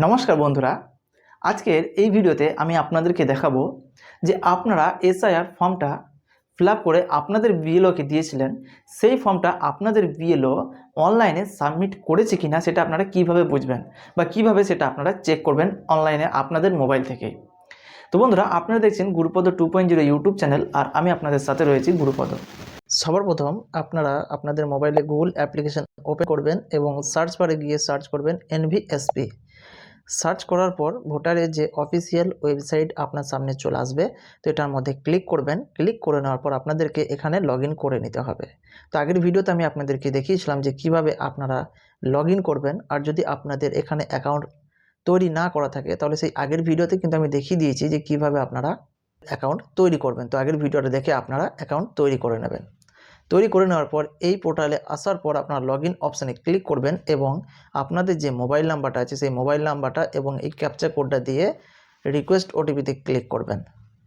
নমস্কার বন্ধুরা। আজকের এই ভিডিওতে আমি আপনাদেরকে দেখাবো যে আপনারা এসআইআর ফর্মটা ফিল করে আপনাদের বিএলওকে দিয়েছিলেন, সেই ফর্মটা আপনাদের বিএলও অনলাইনে সাবমিট করেছে কি না সেটা আপনারা কীভাবে বুঝবেন বা কীভাবে সেটা আপনারা চেক করবেন অনলাইনে আপনাদের মোবাইল থেকেই তো বন্ধুরা, আপনারা দেখছেন Gurupada two point zero YouTube channel আর আমি আপনাদের সাথে রয়েছি গুরুপদ। সবার প্রথম আপনারা আপনাদের মোবাইলে গুগল অ্যাপ্লিকেশন ওপেন করবেন এবং সার্চ বারে গিয়ে সার্চ করবেন এনভিএসপি। সার্চ করার পর ভোটারের যে অফিসিয়াল ওয়েবসাইট আপনার সামনে চলে আসবে, তো এটার মধ্যে ক্লিক করবেন। ক্লিক করে নেওয়ার পর আপনাদেরকে এখানে লগ করে নিতে হবে। তো আগের ভিডিওতে আমি আপনাদেরকে দেখিয়েছিলাম যে কীভাবে আপনারা লগ করবেন, আর যদি আপনাদের এখানে অ্যাকাউন্ট তৈরি না করা থাকে, তাহলে সেই আগের ভিডিওতে কিন্তু আমি দেখিয়ে দিয়েছি যে কীভাবে আপনারা অ্যাকাউন্ট তৈরি করবেন। তো আগের ভিডিওটা দেখে আপনারা অ্যাকাউন্ট তৈরি করে নেবেন। তৈরি করে নেওয়ার পর এই পোর্টালে আসার পর আপনারা লগ ইন অপশানে ক্লিক করবেন এবং আপনাদের যে মোবাইল নাম্বারটা আছে, সেই মোবাইল নাম্বারটা এবং এই ক্যাপচার কোডটা দিয়ে রিকোয়েস্ট ওটিপিতে ক্লিক করবেন।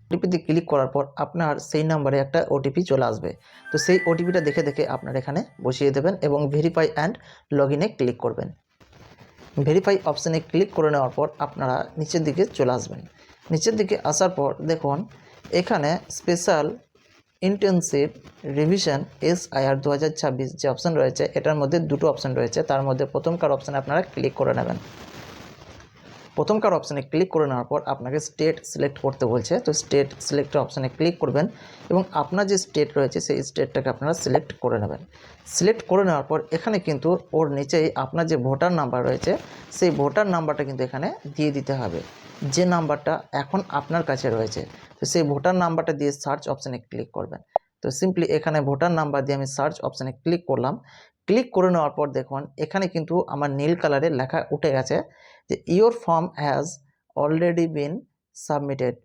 ওটিপিতে ক্লিক করার পর আপনার সেই নাম্বারে একটা ওটিপি চলে আসবে। তো সেই ওটিপিটা দেখে দেখে আপনার এখানে বসিয়ে দেবেন এবং ভেরিফাই অ্যান্ড লগ ইনে ক্লিক করবেন। ভেরিফাই অপশানে ক্লিক করে নেওয়ার পর আপনারা নিচের দিকে চলে আসবেন। নিচের দিকে আসার পর দেখুন, এখানে special intensive revision S I R দু হাজার ছাব্বিশ যে অপশান রয়েছে, এটার মধ্যে দুটো অপশান রয়েছে। তার মধ্যে প্রথমকার অপশানে আপনারা ক্লিক করে নেবেন। প্রথমকার অপশানে ক্লিক করে নেওয়ার পর আপনাকে স্টেট সিলেক্ট করতে বলছে। তো স্টেট সিলেক্টের অপশানে ক্লিক করবেন এবং আপনার যে স্টেট রয়েছে, সেই স্টেটটাকে আপনারা সিলেক্ট করে নেবেন। সিলেক্ট করে নেওয়ার পর এখানে কিন্তু ওর নিচেই আপনার যে ভোটার নাম্বার রয়েছে, সেই ভোটার নাম্বারটা কিন্তু এখানে দিয়ে দিতে হবে। যে নাম্বারটা এখন আপনার কাছে রয়েছে তো সেই ভোটার নাম্বারটা দিয়ে সার্চ অপশানে ক্লিক করবেন। তো সিম্পলি এখানে ভোটার নাম্বার দিয়ে আমি সার্চ অপশানে ক্লিক করলাম। ক্লিক করে নেওয়ার পর দেখুন, এখানে কিন্তু আমার নীল কালারের লেখা উঠে গেছে যে your form has already been submitted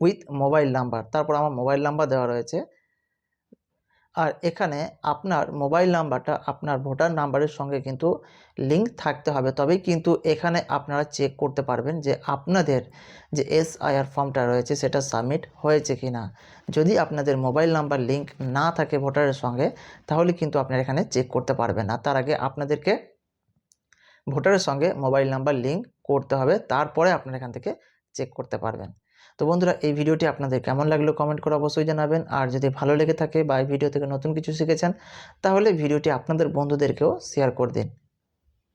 with mobile number তারপর আমার মোবাইল নাম্বার দেওয়া রয়েছে। আর এখানে আপনার মোবাইল নাম্বারটা আপনার ভোটার নাম্বারের সঙ্গে কিন্তু লিঙ্ক থাকতে হবে। তবেই কিন্তু এখানে আপনারা চেক করতে পারবেন যে আপনাদের যে এস আইআর ফর্মটা রয়েছে সেটা সাবমিট হয়েছে কি না যদি আপনাদের মোবাইল নাম্বার লিঙ্ক না থাকে ভোটারের সঙ্গে, তাহলে কিন্তু আপনারা এখানে চেক করতে পারবেন না। তার আগে আপনাদেরকে ভোটারের সঙ্গে মোবাইল নাম্বার লিঙ্ক করতে হবে। তারপরে আপনারা এখান থেকে চেক করতে পারবেন। তো বন্ধুরা, এই ভিডিওটি আপনাদের কেমন লাগল কমেন্ট করে অবশ্যই জানাবেন। আর যদি ভালো লেগে থাকে বা এই ভিডিও থেকে নতুন কিছু শিখেছেন, তাহলে ভিডিওটি আপনাদের বন্ধুদেরকেও শেয়ার করে দিন।